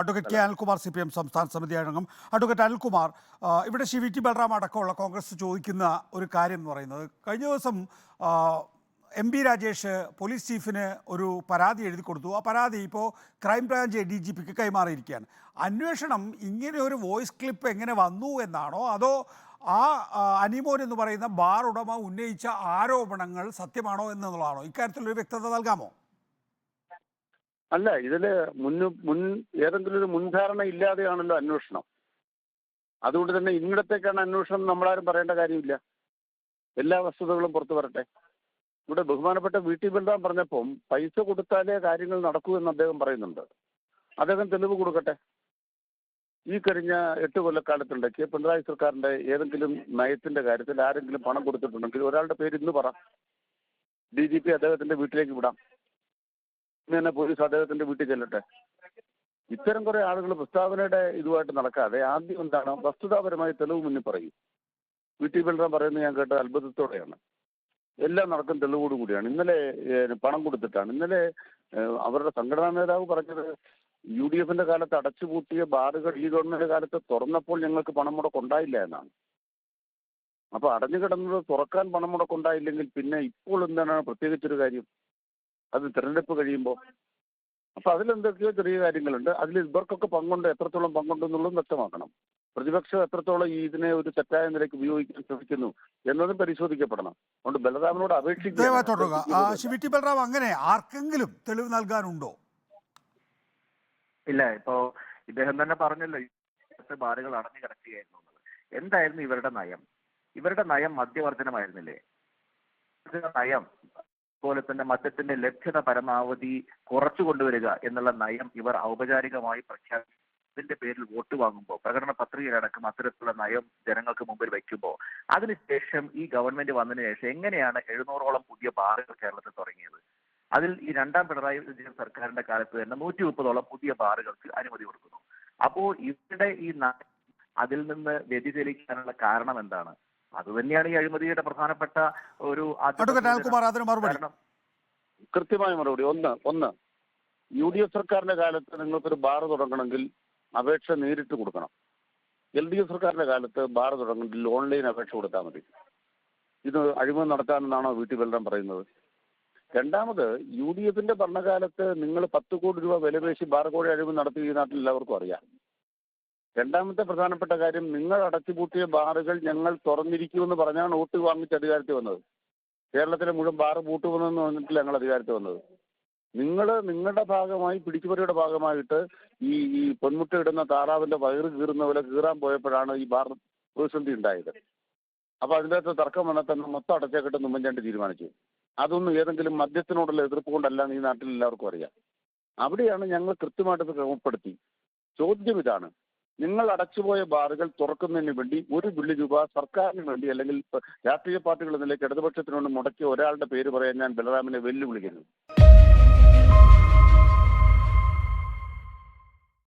Advocate K Anilkumar C P M സംസ്ഥാന സമിതി അംഗം. അഡ്വക്കേറ്റ് അനിൽകുമാർ ഇവിടെ ശിവി ടി ബൽറാം അടക്കമുള്ള കോൺഗ്രസ് ചോദിക്കുന്ന ഒരു കാര്യം എന്ന് പറയുന്നത് കഴിഞ്ഞ ദിവസം എം പി രാജേഷ് പോലീസ് ചീഫിന് ഒരു പരാതി എഴുതി കൊടുത്തു. ആ പരാതി ഇപ്പോൾ ക്രൈംബ്രാഞ്ച് ഡി ജി പിക്ക് കൈമാറിയിരിക്കുകയാണ്. അന്വേഷണം ഇങ്ങനെ ഒരു വോയിസ് ക്ലിപ്പ് എങ്ങനെ വന്നു എന്നാണോ അതോ ആ അനിമോൻ എന്ന് പറയുന്ന ബാർ ഉടമ ഉന്നയിച്ച ആരോപണങ്ങൾ സത്യമാണോ എന്നുള്ളതാണോ? ഇക്കാര്യത്തിൽ ഒരു വ്യക്തത നൽകാമോ? അല്ല ഇതിൽ മുന്നു മുൻ ഏതെങ്കിലും ഒരു മുൻധാരണ ഇല്ലാതെയാണല്ലോ അന്വേഷണം. അതുകൊണ്ട് തന്നെ ഇന്നിടത്തേക്കാണ് അന്വേഷണം നമ്മളാരും പറയേണ്ട കാര്യമില്ല. എല്ലാ വസ്തുതകളും പുറത്തു വരട്ടെ. ഇവിടെ ബഹുമാനപ്പെട്ട വി ടി ബൽറാം പറഞ്ഞപ്പം പൈസ കൊടുത്താലേ കാര്യങ്ങൾ നടക്കൂ എന്ന് അദ്ദേഹം പറയുന്നുണ്ട്. അദ്ദേഹം തെളിവ് കൊടുക്കട്ടെ. ഈ കഴിഞ്ഞ എട്ട് കൊല്ലക്കാലത്തുണ്ടാക്കിയ പിണറായി സർക്കാരിന്റെ ഏതെങ്കിലും നയത്തിന്റെ കാര്യത്തിൽ ആരെങ്കിലും പണം കൊടുത്തിട്ടുണ്ടെങ്കിൽ ഒരാളുടെ പേര് ഇന്ന് പറ. ഡി ജി പി അദ്ദേഹത്തിന്റെ വീട്ടിലേക്ക് വിടാം. ഇന്ന് തന്നെ പോലീസ് അദ്ദേഹത്തിന്റെ വീട്ടിൽ ചെല്ലട്ടെ. ഇത്തരം കുറെ ആളുകൾ പ്രസ്താവനയുടെ ഇതുമായിട്ട് നടക്കാതെ ആദ്യം എന്താണ് വസ്തുതാപരമായ തെളിവ് മുന്നിൽ പറയും. വി ടി ബൽറാം പറയുന്നത് ഞാൻ കേട്ട അത്ഭുതത്തോടെയാണ്. എല്ലാം നടക്കും തെളിവോട് കൂടിയാണ്. ഇന്നലെ പണം കൊടുത്തിട്ടാണ്. ഇന്നലെ അവരുടെ സംഘടനാ നേതാവ് പറഞ്ഞത് യു ഡി എഫിന്റെ കാലത്ത് അടച്ചുപൂട്ടിയ ബാറുകൾ ഈ ഗവൺമെന്റ് കാലത്ത് തുറന്നപ്പോൾ ഞങ്ങൾക്ക് പണം മുടക്കുണ്ടായില്ല എന്നാണ്. അപ്പൊ അടഞ്ഞു കിടന്നത് തുറക്കാൻ പണം മുടക്കുണ്ടായില്ലെങ്കിൽ പിന്നെ ഇപ്പോൾ എന്താണ് പ്രത്യേകിച്ചൊരു കാര്യം? അത് തിരഞ്ഞെടുപ്പ് കഴിയുമ്പോൾ. അപ്പൊ അതിലെന്തൊക്കെയോ ചെറിയ കാര്യങ്ങളുണ്ട്. അതിൽ ഇവർക്കൊക്കെ പങ്കുണ്ട് എത്രത്തോളം പങ്കുണ്ട് എന്നുള്ളതും വ്യക്തമാക്കണം. പ്രതിപക്ഷം എത്രത്തോളം ഈ ഇതിനെ ഒരു തെറ്റായ നിലയ്ക്ക് ഉപയോഗിക്കാൻ ശ്രമിക്കുന്നു എന്നതും പരിശോധിക്കപ്പെടണം. അതുകൊണ്ട് ബലറാമിനോട് ആ, അപേക്ഷിക്കുക ടി അങ്ങനെ ആർക്കെങ്കിലും തെളിവ് നൽകാനുണ്ടോ? ഇല്ല ഇപ്പോ ഇദ്ദേഹം തന്നെ പറഞ്ഞല്ലോ ബാറുകൾ അടഞ്ഞു കിടക്കുകയായിരുന്നു എന്തായിരുന്നു ഇവരുടെ നയം? ഇവരുടെ നയം മദ്യവർജനമായിരുന്നില്ലേ? നയം അതുപോലെ തന്നെ മദ്യത്തിന്റെ ലഭ്യത പരമാവധി കുറച്ചു കൊണ്ടുവരിക എന്നുള്ള നയം ഇവർ ഔപചാരികമായി പ്രഖ്യാപിച്ചു. ഇതിന്റെ പേരിൽ വോട്ട് വാങ്ങുമ്പോൾ പ്രകടന പത്രികയിലടക്കം അത്തരത്തിലുള്ള നയം ജനങ്ങൾക്ക് മുമ്പിൽ വെക്കുമ്പോൾ അതിനുശേഷം ഈ ഗവൺമെന്റ് വന്നതിന് ശേഷം എങ്ങനെയാണ് എഴുന്നൂറോളം പുതിയ ബാറുകൾ കേരളത്തിൽ തുടങ്ങിയത്? അതിൽ ഈ രണ്ടാം പിണറായി വിജയൻ സർക്കാരിന്റെ കാലത്ത് തന്നെ നൂറ്റി മുപ്പതോളം പുതിയ ബാറുകൾക്ക് അനുമതി കൊടുക്കുന്നു. അപ്പോ ഇവരുടെ ഈ അതിൽ നിന്ന് വ്യതിചലിക്കാനുള്ള കാരണം എന്താണ്? അതുതന്നെയാണ് ഈ അഴിമതിയുടെ പ്രധാനപ്പെട്ട ഒരു കാരണം കൃത്യമായ മറുപടി. ഒന്ന് ഒന്ന് യു ഡി എഫ് സർക്കാരിന്റെ കാലത്ത് നിങ്ങൾക്കൊരു ബാർ തുടങ്ങണമെങ്കിൽ അപേക്ഷ നേരിട്ട് കൊടുക്കണം. എൽ ഡി എഫ് സർക്കാരിന്റെ കാലത്ത് ബാർ തുടങ്ങണമെങ്കിൽ ഓൺലൈൻ അപേക്ഷ കൊടുത്താൽ മതി. ഇത് അഴിമതി നടത്താനെന്നാണോ വീട്ടിൽ വെള്ളം പറയുന്നത്? രണ്ടാമത് യു ഡി എഫിന്റെ ഭരണകാലത്ത് നിങ്ങൾ പത്ത് കോടി രൂപ വിലപേശി ബാർ കോഴി അഴിമതി നടത്തി ഈ നാട്ടിൽ എല്ലാവർക്കും അറിയാം. രണ്ടാമത്തെ പ്രധാനപ്പെട്ട കാര്യം നിങ്ങൾ അടച്ചുപൂട്ടിയ ബാറുകൾ ഞങ്ങൾ തുറന്നിരിക്കുമെന്ന് പറഞ്ഞാണ് വോട്ട് വാങ്ങിച്ച് അധികാരത്തിൽ വന്നത്. കേരളത്തിലെ മുഴുവൻ ബാറ് പൂട്ടുമെന്ന് പറഞ്ഞിട്ടില്ല ഞങ്ങൾ അധികാരത്തിൽ വന്നത്. നിങ്ങൾ നിങ്ങളുടെ ഭാഗമായി പിടിച്ചുപറിയുടെ ഭാഗമായിട്ട് ഈ ഈ പൊന്മുട്ട ഇടുന്ന താറാവിന്റെ വയറ് കീറുന്ന പോലെ കീറാൻ പോയപ്പോഴാണ് ഈ ബാർ പ്രതിസന്ധി ഉണ്ടായത്. അപ്പൊ അതിന്റെ അകത്ത് തർക്കം വന്നാൽ തന്നെ മൊത്തം അടച്ചേക്കിട്ട് ഉമ്മൻചാണ്ടി തീരുമാനിച്ചു. അതൊന്നും ഏതെങ്കിലും മദ്യത്തിനോടുള്ള എതിർപ്പ് കൊണ്ടല്ല ഈ നാട്ടിൽ എല്ലാവർക്കും അറിയാം. അവിടെയാണ് ഞങ്ങൾ കൃത്യമായിട്ട് ക്രമപ്പെടുത്തി. ചോദ്യം ഇതാണ്. നിങ്ങൾ അടച്ചുപോയ ബാറുകൾ തുറക്കുന്നതിന് വേണ്ടി ഒരു ബില്ല് രൂപ സർക്കാരിന് വേണ്ടി അല്ലെങ്കിൽ രാഷ്ട്രീയ പാർട്ടികൾ നിലയ്ക്ക് ഇടതുപക്ഷത്തിനോട് മുടക്കിയ ഒരാളുടെ പേര് പറയാൻ ഞാൻ ബലറാമിനെ വെല്ലുവിളിക്കുന്നു.